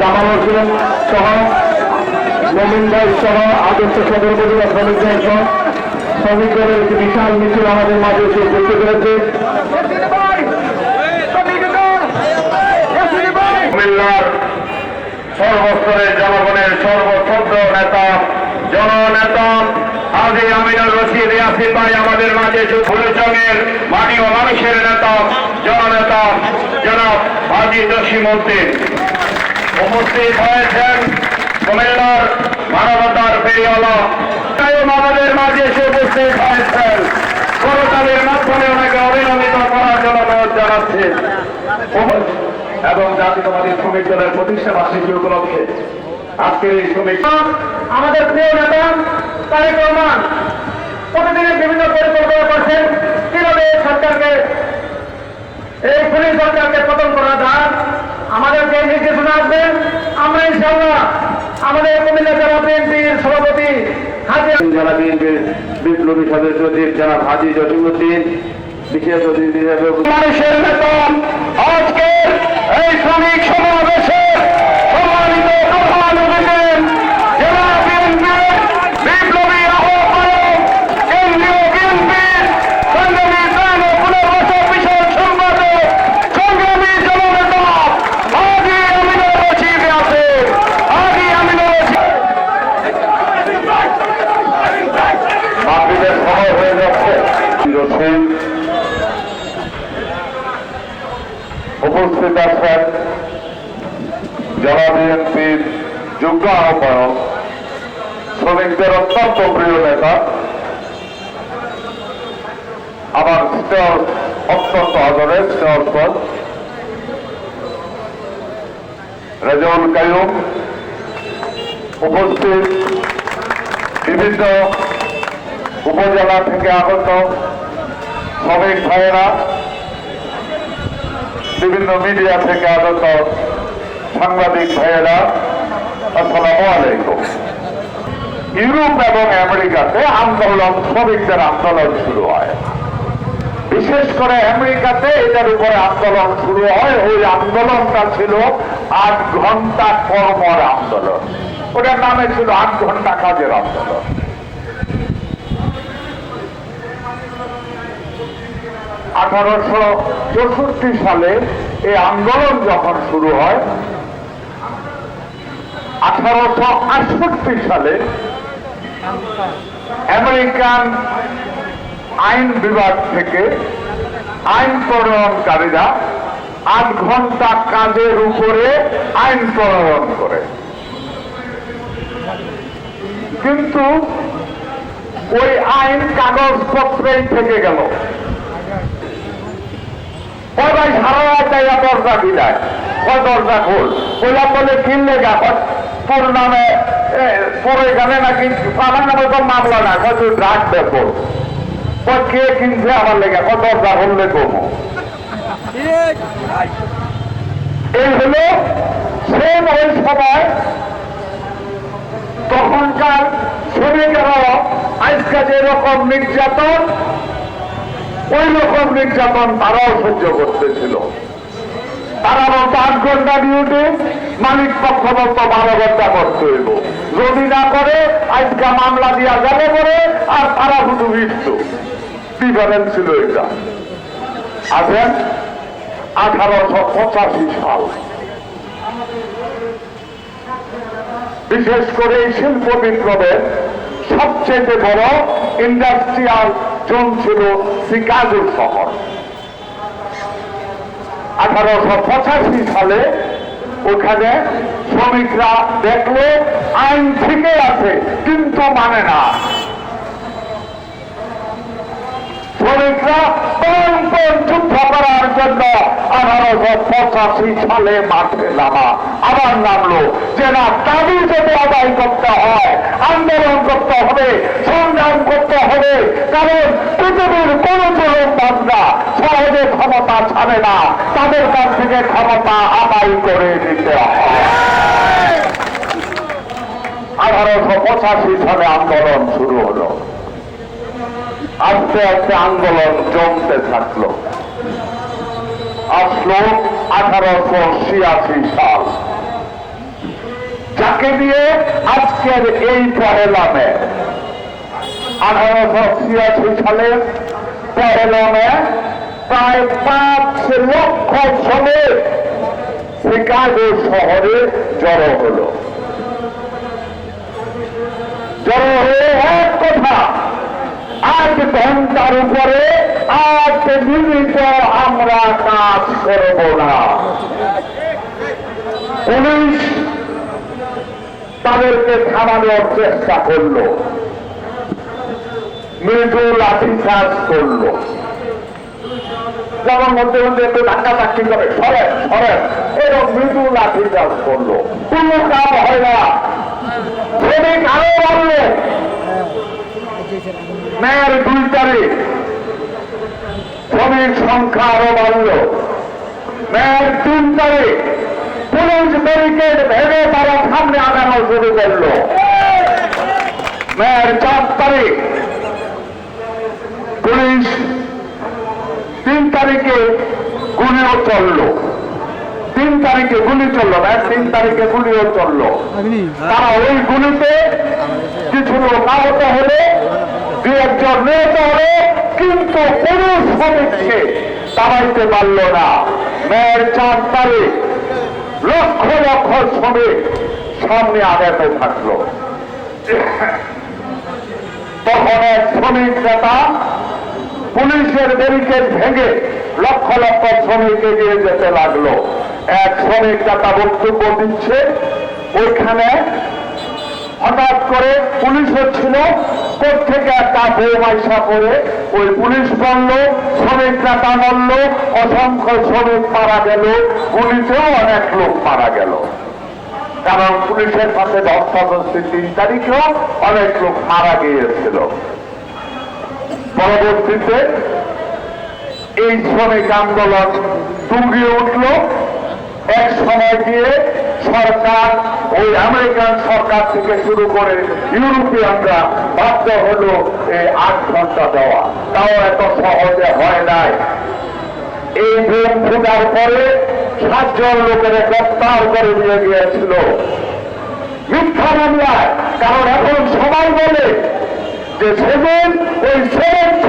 জামাল হোসেন সহ মোমিন ভাই সহ আদর্শ সদর উপজেলা শ্রমিক ভাই সহ শ্রমিক দলের একটি বিশাল মিছিল আমাদের মাঝে এসে উপস্থিত হয়েছে। সর্বস্তরের জনগণের সর্বশ্রদ্ধ নেতা, জননেতা আজি আমিনুর রশিদ ইয়াসিন ভাই আমাদের মাঝে ফুলচঙের মাটি ও মানুষের নেতা, জননেতা, জনাব হাজি জসিম উদ্দিন উপস্থিত হয়েছেন কুমিল্লার মানবতার পেরিয়ালা। কায়ম আমাদের মাঝে এসে উপস্থিত হয়েছেন করতালের মাধ্যমে ওনাকে অভিনন্দিত করার জন্য অনুরোধ জানাচ্ছি। এবং জাতীয়বাদী শ্রমিক দলের প্রতিষ্ঠা বার্ষিকী উপলক্ষে আজকের এই শ্রমিক আমাদের প্রিয় নেতা তারেক রহমান প্রতিদিনের বিভিন্ন পরিকল্পনা করছেন। কীভাবে সরকারকে এই খুনি সরকারকে পতন করা যায়? আমাদের যে নির্দেশনা আসবেন আমরা ইনশাল্লাহ আমাদের কুমিল্লা জেলা বিএনপির সভাপতি হাজি জেলা বিএনপির বিপ্লবী সদস্য সচিব জনাব হাজি জসিমুদ্দিন বিশেষ অতিথি হিসেবে মানুষের বেতন আজকে এই শ্রমিক সমাবেশে সম্মানিত প্রধান অতিথি জেলা বিএনপির বিপ্লবী আহ্বায়ক কেন্দ্রীয় বিএনপির সংগ্রামী ত্রাণ ও পুনর্বাসন বিষয়ক সম্পাদক সংগ্রামী জননেতা হাজি আমিনুর রশিদ আছে হাজি আমিনুর রশিদ বাকিদের সময় হয়ে যাচ্ছে রসিদ উপস্থিত আছেন জেলা বিএনপির যোগ্য আহ্বায়ক, শ্রমিকদের অত্যন্ত প্রিয় নেতা, আমার স্নেহ অত্যন্ত আদরের স্নেহস্পদ রেজাউল কায়ুম উপস্থিত বিভিন্ন উপজেলা থেকে আগত শ্রমিক ভাইয়েরা বিভিন্ন মিডিয়া থেকে আগত সাংবাদিক ভাইয়েরা, আসসালামু আলাইকুম। ইউরোপ এবং আমেরিকাতে আন্দোলন, শ্রমিকদের আন্দোলন শুরু হয়। বিশেষ করে আমেরিকাতে এটার উপরে আন্দোলন শুরু হয়। ওই আন্দোলনটা ছিল আট ঘণ্টা কর্মর আন্দোলন। ওটার নামে ছিল আট ঘণ্টা কাজের আন্দোলন। আঠারোশো চৌষট্টি সালে এই আন্দোলন যখন শুরু হয়, আঠারোশো আটষট্টি সালে আমেরিকান আইন বিভাগ থেকে আইন প্রণয়নকারীরা আট ঘণ্টা কাজের উপরে আইন প্রণয়ন করে। কিন্তু ওই আইন কাগজপত্রেই থেকে গেল। ওই ভাই জায়গা দরজা দিলায় ওই দরজা খোল? ওইলা বলে, কিনলে গা তোর নামে তোর এখানে নাকি আমার নামে তো মামলা না কত ড্রাগ দেখো ওই কে কিনছে আমার লেগে? কত দরজা খুললে কমো এই হলো সেম ওই সময় তখনকার শ্রমিকেরাও আজকে যেরকম নির্যাতন ওই রকম নির্যাতন তারাও সহ্য করতেছিল। তারা বলতো, আট ঘণ্টা ডিউটি মালিক পক্ষ বলতো, বারো ঘণ্টা করতে হইব। যদি না করে, আজকে মামলা দিয়া যাবে পরে আর তারা শুধু মৃত্যু। ডিফারেন্স ছিল এটা। আছেন আঠারোশো পঁচাশি সাল। বিশেষ করে এই শিল্প বিপ্লবের সবচেয়ে বড় ইন্ডাস্ট্রিয়াল জোন ছিল শিকাগো শহর। আঠারোশো পঁচাশি সালে ওখানে শ্রমিকরা দেখল আইন ঠিকই আছে, কিন্তু মানে না শ্রমিকরা ভয়ঙ্কর যুদ্ধ করার জন্য আঠারোশো পঁচাশি সালে মাঠে নামা। আবার নামলো যে না দাবি যদি আদায় করতে হয়, আন্দোলন করতে হবে, সংগ্রাম করতে হবে, কারণ পৃথিবীর কোন জুলুম সহজে ক্ষমতা ছাড়ে না। তাদের কাছ থেকে ক্ষমতা আদায় করে দিতে হয়। আঠারোশো পঁচাশি সালে আন্দোলন শুরু হলো। আস্তে আস্তে আন্দোলন জমতে থাকল। আসলো আঠারোশো ছিয়াশি সাল। যাকে দিয়ে আজকের এই পহেলা মে আঠারোশো ছিয়াশি সালে পহেলা মে প্রায় পাঁচ লক্ষ শ্রমিক শিকাগো শহরে জড়ো হলো। জড়ো হয়ে এক কথা আট ঘণ্টার উপরে আট মিনিট আমরা কাজ করব না। পুলিশ তাদেরকে থামানোর চেষ্টা করল। মৃদু লাঠিচার্জ করল। যেমন মধ্যে মধ্যে একটু ধাক্কা চাকরি করে, সরেন সরেন, এরকম মৃদু লাঠিচার্জ করল। কোনো কাম হয় না। শ্রমিক আরও বাড়লো মেয়ের দুই তারিখ। শ্রমিক সংখ্যা আরও বাড়ল। মেয়ের তিন তারিখ। পুলিশ ব্যারিকেড ভেঙে তারা সামনে আগানো শুরু করল। মেয়ের চার তারিখ। পুলিশ তিন তারিখে গুলিও চলল। তিন তারিখে গুলি চলল না তিন তারিখে গুলিও চলল। তারা ওই গুলিতে কিছু লোক আহত হলে দু একজন নিহত হলে কিন্তু কোন শ্রমিককে তাড়াইতে পারল না। মেয়ের চার তারিখ লক্ষ লক্ষ শ্রমিক সামনে আগাতে থাকল। তখন এক শ্রমিক নেতা পুলিশের ব্যারিকেড ভেঙে লক্ষ লক্ষ শ্রমিক এগিয়ে যেতে লাগল। এক শ্রমিক নেতা বক্তব্য দিচ্ছে, ওইখানে হঠাৎ করে পুলিশ হচ্ছিল থেকে একটা বৌমাইশা করে ওই পুলিশ বলল শ্রমিক নেতা মরল অসংখ্য শ্রমিক মারা গেল পুলিশেও অনেক লোক মারা গেল। কারণ পুলিশের সাথে ধস্তাধস্তি তিন তারিখেও অনেক লোক মারা গিয়েছিল। পরবর্তীতে এই শ্রমিক আন্দোলন তুঙ্গিয়ে উঠল। এক সময় গিয়ে সরকার ওই আমেরিকান সরকার থেকে শুরু করে ইউরোপিয়ানরা বাধ্য হলো এই আট ঘণ্টা দেওয়া। তাও এত সহজে হয় নাই। এই বোম ফুটার পরে সাতজন লোকের গ্রেপ্তার করে নিয়ে গিয়েছিল। মিথ্যা মামলায়। কারণ এখন সবাই বলে যে সেদিন ওই শ্রমিক